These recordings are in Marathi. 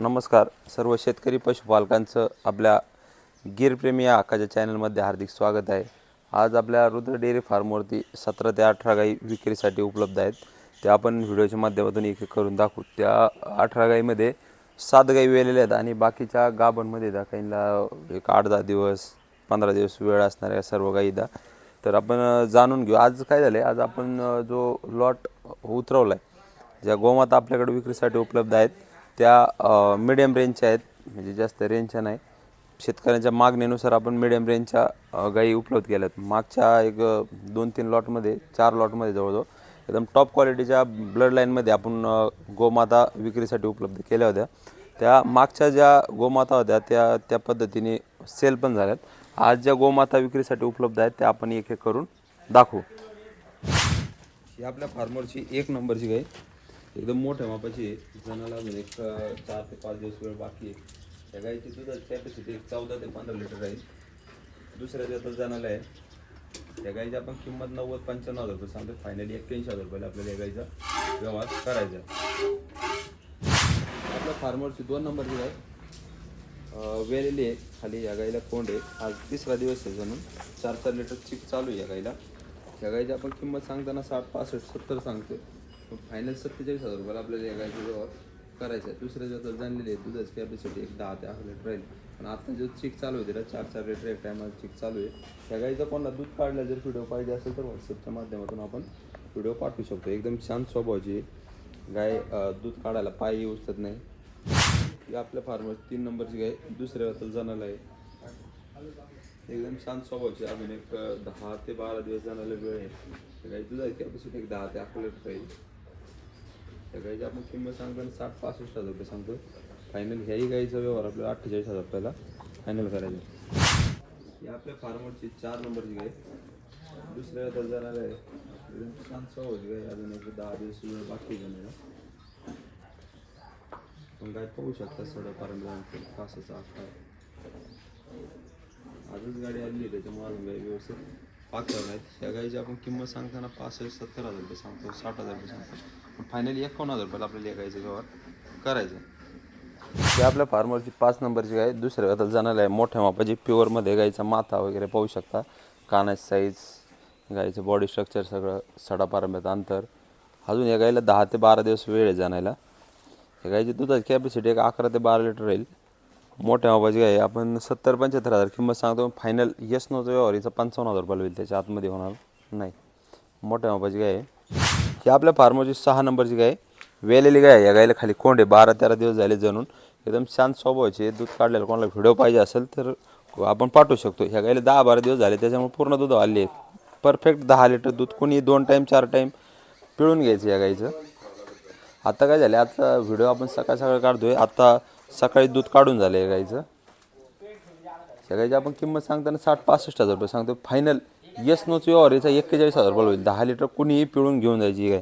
नमस्कार. सर्व शेतकरी पशुपालकांचं आपल्या गिरप्रेमी या हक्काच्या चॅनलमध्ये हार्दिक स्वागत आहे. आज आपल्या रुद्र डेअरी फार्मवरती सतरा ते अठरा गाई विक्रीसाठी उपलब्ध आहेत. त्या आपण व्हिडिओच्या माध्यमातून एक एक करून दाखवू. त्या अठरा गाईमध्ये सात गाई वेलेल्या आहेत आणि बाकीच्या गाभांमध्ये त्या काहींना एक आठ दहा दिवस पंधरा दिवस वेळ असणाऱ्या सर्व गाई द्या. तर आपण जाणून घेऊ. आज काय झालं आहे आज आपण जो लॉट उतरवला आहे ज्या गोमाता आपल्याकडे विक्रीसाठी उपलब्ध आहेत त्या मिडियम रेंजच्या आहेत. म्हणजे जास्त रेंजच्या नाही. शेतकऱ्यांच्या मागणीनुसार आपण मिडियम रेंजच्या गाई गायी उपलब्ध केल्या आहेत मागच्या एक दोन तीन लॉटमध्ये चार लॉटमध्ये जवळजवळ एकदम टॉप क्वालिटीच्या ब्लड लाईनमध्ये आपण गोमाता विक्रीसाठी उपलब्ध केल्या होत्या. त्या मागच्या ज्या गोमाता होत्या त्या त्या पद्धतीने सेल पण झाल्यात. आज ज्या गोमाता विक्रीसाठी उपलब्ध आहेत त्या आपण एक एक करून दाखवू. ही आपल्या फार्मरची एक नंबरची गाई एकदम मोठ्या मापाची आहे. जणाला अजून एक चार ते पाच दिवस वेळ बाकी आहे. त्या गाईची दुधाची कॅपॅसिटी एक चौदा ते पंधरा लिटर राहील दुसऱ्या दिवसात जणाला आहे. त्या गाईची आपण किंमत नव्वद पंच्याण्णव हजार रुपये सांगतो फायनली एक्क्याऐंशी हजार रुपयाला आपल्याला या गाईचा व्यवहार करायचा आपल्या फार्मरची दोन नंबरची गाय आहे. वेलेली आहे. खाली या गाईला कोंड आहे. आज तिसरा दिवस आहे जणून चार चार लिटर चिक चालू आहे या गाईला या गाईची आपण किंमत सांगताना साठ पासष्ट सत्तर सांगतो फायनल सत्तेचाळीस हजार रुपयाला आपल्याला या गायचा व्यवहार करायचा आहे. दुसऱ्या दिवसात जाणलेली आहे दुधाची कॅपॅसिटी एक दहा ते अकरा लिटर राहील. पण आता जो चिक चालू आहे त्याला चार चार लिटर एक टायमाला चिक चालू आहे. त्या गाईचा कोणाला दूध काढला जर व्हिडिओ पाहिजे असेल तर व्हॉट्सअपच्या माध्यमातून आपण व्हिडिओ पाठवू शकतो. एकदम शांत स्वभावाची गाय दूध काढायला पायही उचलत नाही. ही आपल्या फार्मर तीन नंबरची गाय दुसऱ्या वाजता जाणार आहे. एकदम शांत स्वभावची अजून एक दहा ते बारा दिवस जाणायला वेळ आहे. त्या गाई दुधाची कॅपॅसिटी एक दहा ते अकरा लिटर राहील. त्या गाईची आपण किंमत सांगताना साठ पासष्ट हजार रुपये सांगतो. फायनल ह्याही गाईचा व्यवहार आपल्याला अठ्ठेचाळीस हजार रुपयाला फायनल करायचा. ही आपल्या फार्मरची चार नंबरची गाय दुसऱ्या दर्जाला आहे. छान शांत गाय अजून एक दहा दिवस वेळ बाकी आहे पण काय पाहू शकता सडपार्यंत कासाचा आकार आजच गाडी आली आहे त्याच्यामुळे अजून गाय व्यवस्थित पाकवर आहेत या गाईची आपण किंमत सांगताना पासष्ट सत्तर हजार रुपये सांगतो साठ हजार रुपये सांगतो. फायनली एकावन्न हजार रुपयाला आपल्याला या गाईचा व्यवहार करायचा ते आपल्या फार्मरची पाच नंबरची गाय दुसऱ्या आता जाणार आहे मोठ्या मापाची प्युअरमध्ये गाईचा माथा वगैरे पाहू शकता. कानाची साईज गाईचं बॉडी स्ट्रक्चर सगळं सडापारंब्यात अंतर. अजून या गाईला दहा ते बारा दिवस वेळ आहे जाण्याला. या गाईची दुधाची कॅपॅसिटी एक अकरा ते बारा लिटर राहील. मोठ्या मापाची आहे. आपण सत्तर पंच्याहत्तर हजार किंमत सांगतो. फायनल यस नोचा व्यवहार हिचा पंचावन्न हजार रुपयाला होईल. त्याच्या आतमध्ये होणार नाही. मोठ्या मापाची गाय आहे ही आपल्या फार्मोची सहा नंबरची गाय. वेलेली गाय या गायला खाली कोंडे बारा तेरा दिवस झाले जणून. एकदम शांत स्वभावाचे दूध काढलेलं कोणाला व्हिडिओ पाहिजे असेल तर आपण पाठवू शकतो. ह्या गायला दहा बारा दिवस झाले. त्याच्यामुळे पूर्ण दूध आले. परफेक्ट दहा लिटर दूध. कोणी दोन टाईम चार टाईम पिळून घ्यायचं या गाईचं आता काय झालं आता व्हिडिओ आपण सकाळ सकाळ काढतोय. आता सकाळी दूध काढून झालं आहे गाईचं. सगळ्याची आपण किंमत सांगताना साठ पासष्ट हजार रुपये सांगतो फायनल यस नोच व्यवहार याचा एक्केचाळीस हजार रुपये होईल. दहा लिटर कुणीही पिळून घेऊन जायची गाय.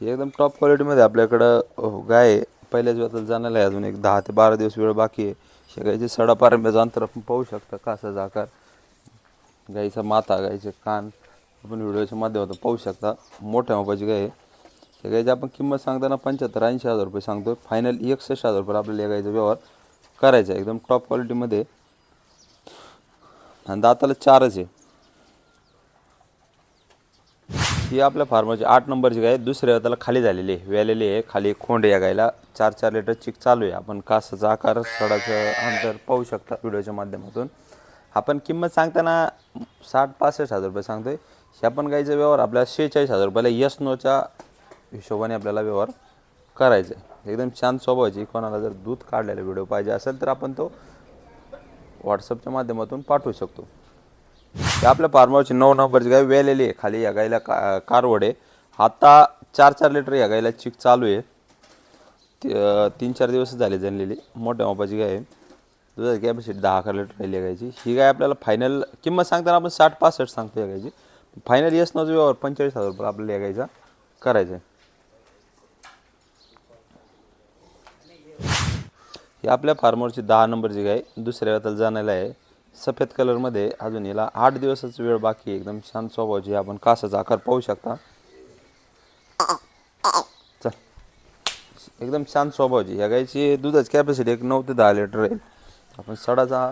ही एकदम टॉप क्वालिटीमध्ये आपल्याकडं गाय आहे. पहिल्याच वेळात जाणार आहे अजून एक दहा ते बारा दिवस वेळ बाकी आहे. ह्या गाईचे सडा पारंब्याचं अंतर आपण पाहू शकता कासाचा आकार गाईचा माथा गाईचे कान आपण व्हिडिओच्या माध्यमातून पाहू शकता. मोठ्या मापाची गाय आहे. या आपण किंमत सांगताना पंच्याहत्तर ऐंशी हजार रुपये सांगतो फायनल एकसष्ट हजार रुपये आपल्याला या गायचा व्यवहार करायचा आहे. एकदम टॉप क्वालिटीमध्ये आणि दाताला चारच आहे. ही आपल्या फार्मरची आठ नंबरची गाय दुसऱ्या त्याला खाली झालेली आहे. व्यालेली आहे. खाली खोंड या गायला चार चार लिटर चिक चालू आहे. आपण कासाचा आकार सडाचं अंतर पाहू शकता व्हिडिओच्या माध्यमातून. आपण किंमत सांगताना साठ पासष्ट हजार रुपये सांगतोय. ह्या पण गाईचा व्यवहार आपल्याला शेहेचाळीस हजार रुपयाला यस नोच्या हिशोबाने आपल्याला व्यवहार करायचा. आहे एकदम शांत स्वभावाची कोणाला जर दूध काढलेला व्हिडिओ पाहिजे असेल तर आपण तो व्हॉट्सअपच्या माध्यमातून पाठवू शकतो. आपल्या फार्मरची नऊ नंबरची गाय वेलेली आहे. खाली या गायला का कारवड आहे. आता चार चार लिटर या गायला चीक चालू आहे. तीन चार दिवस झाले जणलेली मोठ्या मापाची गाय आहे. दुधाची कॅपॅसिटी दहा अकरा लिटर राहिली गायची. ही गाय आपल्याला फायनल किंमत सांगताना आपण साठ पासष्ट सांगतो या गायची. फायनल येस नव्हतं व्यवहार पंचेचाळीस हजार रुपये आपल्याला या गायचा करायचा आहे. की आपल्या फार्मरची दहा नंबरची गाय दुसऱ्या वेळाला जाण्याला आहे सफेद कलरमध्ये अजून याला आठ दिवसाचा वेळ बाकी एकदम शांत स्वभावाची आपण कासाचा आकार पाहू शकता. चल. एकदम शांत स्वभावाची ह्या गाईची दुधाची कॅपॅसिटी एक नऊ ते दहा लिटर आहे. आपण सडाचा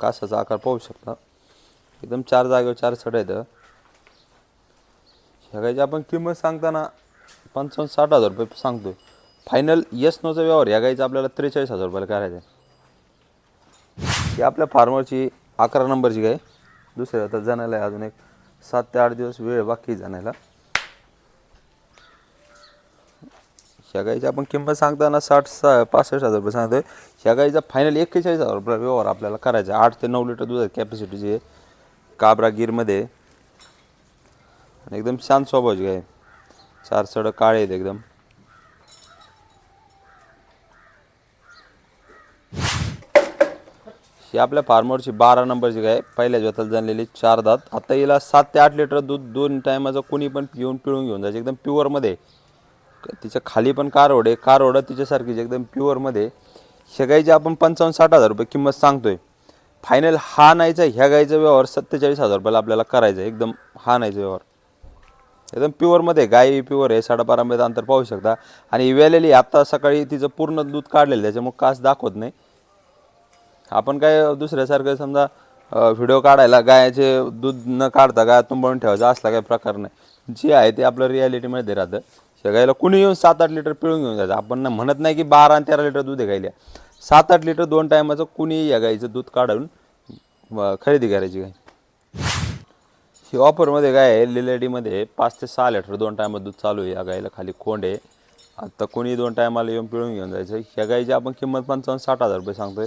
कासाचा आकार पाहू शकता. एकदम चार जागेवर चार सड आहेत. ह्या गाईची आपण किंमत सांगताना पंचावन्न साठ हजार रुपये सांगतोय. फायनल यस नोचा व्यवहार. या गाईचा आपल्याला त्रेचाळीस हजार रुपयाला करायचा आहे ही आपल्या फार्मरची अकरा नंबरची गाय. दुसऱ्या आता जाण्याला आहे अजून एक. सात ते आठ दिवस वेळ बाकी जाण्याला. ह्या गाईची आपण किंमत सांगताना साठ सा पासष्ट हजार रुपये सांगतोय. ह्या गाईचा फायनल एक्केचाळीस हजार रुपये व्यवहार आपल्याला करायचा. आहे आठ ते नऊ लिटर दूध कॅपॅसिटीची आहे काबरा गिरमध्ये. आणि एकदम शांत स्वभावाची गाय. चार सड काळे आहेत एकदम. ही आपल्या फार्मरची बारा नंबरची गाय पहिल्या जोताला जाणलेली चार दात. आता हिला सात ते आठ लिटर दूध दोन टायमाचं कोणी पण पिऊन पिळून घेऊन जायचं. एकदम प्युअरमध्ये तिच्या खाली पण कारवड आहे. कारवड तिच्यासारखीच एकदम प्युअरमध्ये ह्या गाईची आपण पंचावन्न साठ हजार रुपये किंमत सांगतोय. फायनल हा नाहीचा ह्या गायचा व्यवहार सत्तेचाळीस हजार रुपयाला आपल्याला करायचा आहे. एकदम हा नाहीचा व्यवहार. एकदम प्युअरमध्ये गाय प्युअर आहे. साडेबारामध्ये अंतर पाहू शकता. आणि वेलेली आत्ता सकाळी तिचं पूर्ण दूध काढलेलं त्याच्यामुळे कास दाखवत नाही. आपण काय दुसऱ्यासारखं समजा व्हिडिओ काढायला गायाचे दूध न काढता गाय तुंबवून ठेवायचा असला काही प्रकार नाही. जे आहे ते आपलं रियालिटीमध्ये राहतं. शेगायला कुणी येऊन सात आठ लिटर पिळून घेऊन जायचं. आपण म्हणत नाही की बारा आणि तेरा लिटर दूध गायल्या सात आठ लिटर दोन टायमाचं कुणी या गाईचं दूध काढून खरेदी करायची गाय ही ऑफरमध्ये गाय आहे लिलेडीमध्ये पाच ते सहा लिटर दोन टायमात दूध चालू आहे या गाईला खाली कोंड. आहे आता कोणी दोन टायमाला येऊन पिळून घेऊन जायचं. ह्या गाईची आपण किंमत पंचावन्न साठ हजार रुपये सांगतोय.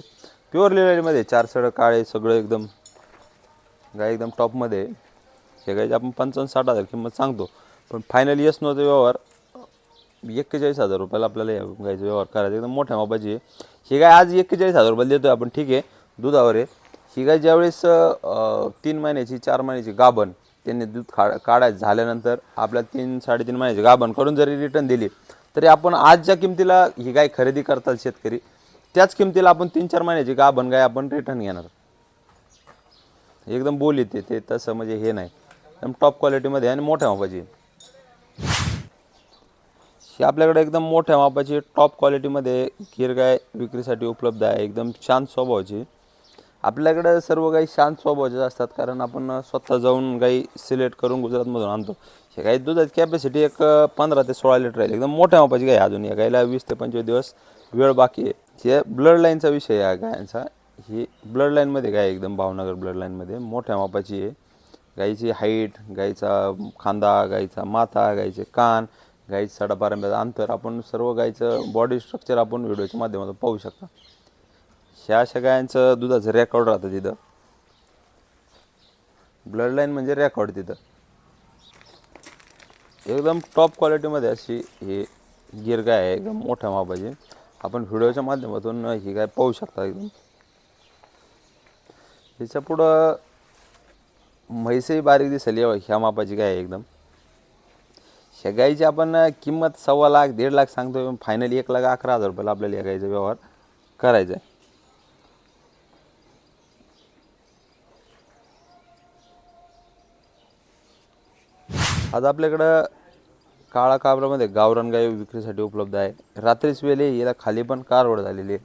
प्युअर लिलेडीमध्ये चार सडं काळे सगळं एकदम गाय एकदम टॉपमध्ये. हे ह्या आपण पंचावन्न साठ हजार किंमत सांगतो. पण फायनल यस नव्हतं व्यवहार एक्केचाळीस हजार रुपयाला आपल्याला या गायचा व्यवहार करायचा एकदम मोठ्या मापाची आहे. ही गाय आज एक्केचाळीस हजार रुपयाला देतोय आपण. ठीक आहे. दुधावर आहे. ही गाय ज्यावेळेस तीन महिन्याची चार महिन्याची गाभण त्यांनी दूध खा काढायचं झाल्यानंतर आपल्या तीन साडेतीन महिन्याची गाभण करून जरी रिटर्न दिली तरी आपण आज ज्या किमतीला ही गाय खरेदी करतात शेतकरी. त्याच किमतीला आपण तीन चार महिन्याची गाभण गाय आपण रिटर्न घेणार? एकदम बोल येते ते तसं म्हणजे हे नाही. एकदम टॉप क्वालिटीमध्ये आणि मोठ्या मापाची. ही आपल्याकडे एकदम मोठ्या मापाची टॉप क्वालिटीमध्ये गिर गाय विक्रीसाठी उपलब्ध आहे एकदम शांत स्वभावाची. आपल्याकडे सर्व गाई शांत स्वभावाचे असतात कारण आपण स्वतः जाऊन गाई सिलेक्ट करून गुजरातमधून आणतो. हे गाई दुधाची कॅपॅसिटी एक पंधरा ते सोळा लिटर आहे. एकदम मोठ्या मापाची गाय अजून या गाईला वीस ते पंचवीस दिवस वेळ बाकी आहे. हे ब्लड लाईनचा विषय आहे गायांचा ही ब्लड लाईनमध्ये गाय एकदम भावनगर ब्लड लाईनमध्ये मोठ्या मापाची आहे. गाईची हाईट गाईचा खांदा गाईचा माथा गाईचे कान गाईचं साडापारंब्याचं अंतर आपण सर्व गाईचं बॉडी स्ट्रक्चर आपण व्हिडिओच्या माध्यमातून पाहू शकता. ह्या अशा गायांचं दुधाचं रेकॉर्ड राहतं तिथं. ब्लड लाईन म्हणजे रेकॉर्ड तिथं. एकदम टॉप क्वालिटीमध्ये अशी ही गिर गाय आहे एकदम मोठ्या मापाची. आपण व्हिडिओच्या माध्यमातून ही गाय पाहू शकता एकदम ह्याच्या पुढं म्हैसही बारीक दिसेल एवढं ह्या मापाची गाय एकदम. ह्या गाईची आपण किंमत सव्वा लाख दीड लाख सांगतो फायनली एक लाख अकरा हजार रुपयाला आपल्याला या गाईचा व्यवहार करायचा आहे. आज आपल्याकडं काळा काबरामध्ये गावरान गाय विक्रीसाठी उपलब्ध आहे. रात्रीच वेळे याला खाली पण कारवड झालेली आहे.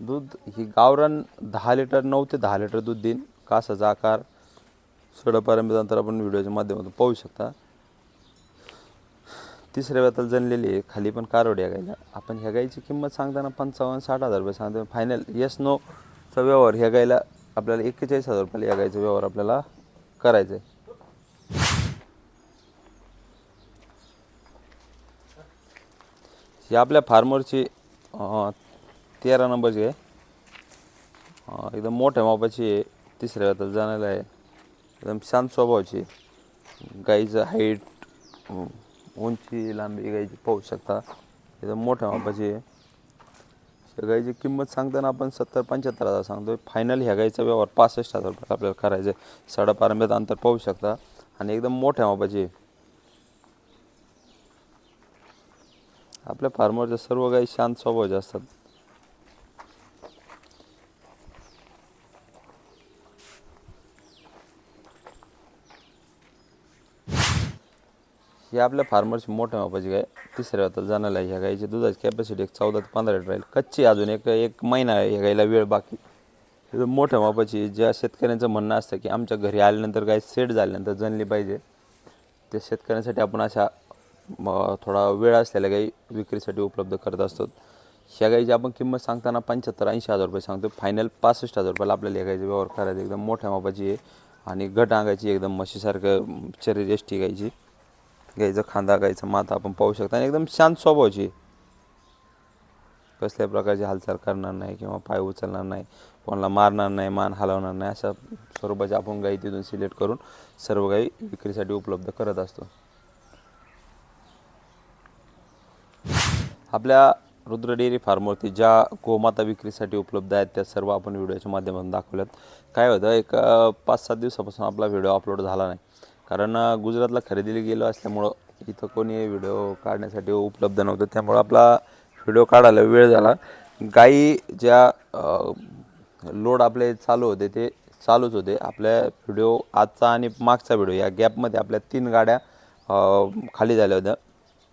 दूध ही गावरान दहा लिटर नऊ ते दहा लिटर दूध देईन. कासाचा आकार सडपारंभित नंतर आपण व्हिडिओच्या माध्यमातून पाहू शकता. तिसऱ्या वेताला जनलेली आहे. खाली पण कारवड या गायला आपण ह्या गायची किंमत सांगताना पंचावन्न साठ हजार रुपये सांगतो फायनल येस नोचा व्यवहार ह्या गायला आपल्याला एक्केचाळीस हजार रुपयाला या गायचा व्यवहार आपल्याला करायचा आहे. ही आपल्या फार्मरची तेरा नंबरची आहे. एकदम मोठ्या मापाची आहे. तिसऱ्या वेताला जाण्याला आहे. एकदम शांत स्वभावाची गाईचं हाईट उंची लांबी गाईची पाहू शकता. एकदम मोठ्या मापाची आहे. गाईची किंमत सांगताना आपण सत्तर पंच्याहत्तर हजार सांगतोय. फायनल ह्या गाईचा व्यवहार पासष्ट हजार रुपये आपल्याला करायचं आहे. साडेपारंब्यात अंतर पाहू शकता. आणि एकदम मोठ्या मापाची आहे. आपल्या फार्मरच्या सर्व गाई शांत स्वभावाच्या असतात. ही आपल्या फार्मरची मोठ्या मापाची गाय तिसऱ्या होतात जाणायला आहे. ह्या गाईची दुधाची कॅपॅसिटी एक चौदा ते पंधरा लिटर राहील. कच्ची अजून एक एक महिना आहे ह्या गाईला वेळ बाकी. मोठ्या मापाची ज्या शेतकऱ्यांचं म्हणणं असतं की आमच्या घरी आल्यानंतर गाय सेट झाल्यानंतर जणली पाहिजे. त्या शेतकऱ्यांसाठी आपण अशा थोडा वेळ असलेल्या गाई विक्रीसाठी उपलब्ध करत असतो. ह्या गाईची आपण किंमत सांगताना पंच्याहत्तर ऐंशी हजार रुपये सांगतो फायनल पासष्ट हजार रुपयाला आपल्याला या गाईचा व्यवहार करायचा एकदम मोठ्या मापाची आहे. आणि घट अंगाची एकदम म्हशीसारखं शरीर एष्टी गायची गाईचा खांदा गाईचा माथा आपण पाहू शकता. आणि एकदम शांत स्वभावाची कसल्या प्रकारची हालचाल करणार नाही किंवा पाय उचलणार नाही कोणाला मारणार नाही मान हलवणार नाही अशा स्वरूपाची आपण गाई तिथून सिलेक्ट करून सर्व गाई विक्रीसाठी उपलब्ध करत असतो. आपल्या रुद्र डेअरी फार्मवरती ज्या गोमाता विक्रीसाठी उपलब्ध आहेत त्या सर्व आपण व्हिडिओच्या माध्यमातून दाखवल्यात. काय होतं एक पाच सात दिवसापासून आपला व्हिडिओ अपलोड झाला नाही. कारण गुजरातला खरेदीला गेलो असल्यामुळं इथं कोणी व्हिडिओ काढण्यासाठी उपलब्ध नव्हतं. त्यामुळं आपला व्हिडिओ काढायला वेळ झाला. गाई ज्या लोड आपले चालू होते ते चालूच होते. आपल्या व्हिडिओ आजचा आणि मागचा व्हिडिओ या गॅपमध्ये आपल्या तीन गाड्या खाली झाल्या होत्या.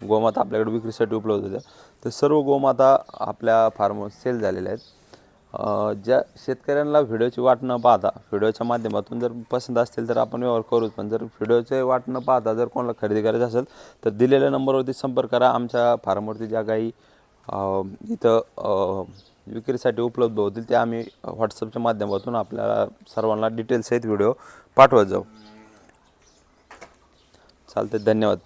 गोमाता आपल्याकडे विक्रीसाठी उपलब्ध होत्या. तर सर्व गोमाता आपल्या फार्मवर सेल झालेल्या आहेत. ज्या शेतकऱ्यांना व्हिडिओची वाट न पाहता व्हिडिओच्या माध्यमातून जर पसंत असतील तर आपण व्यवहार करूच. पण जर व्हिडिओचे वाट न पाहता जर कोणाला खरेदी करायची असेल तर दिलेल्या नंबरवरती संपर्क करा. आमच्या फार्मवरती ज्या काही इथं विक्रीसाठी उपलब्ध होतील त्या आम्ही व्हॉट्सअपच्या माध्यमातून आपल्याला सर्वांना डिटेल्ससहित व्हिडिओ पाठवत जाऊ. चालते धन्यवाद.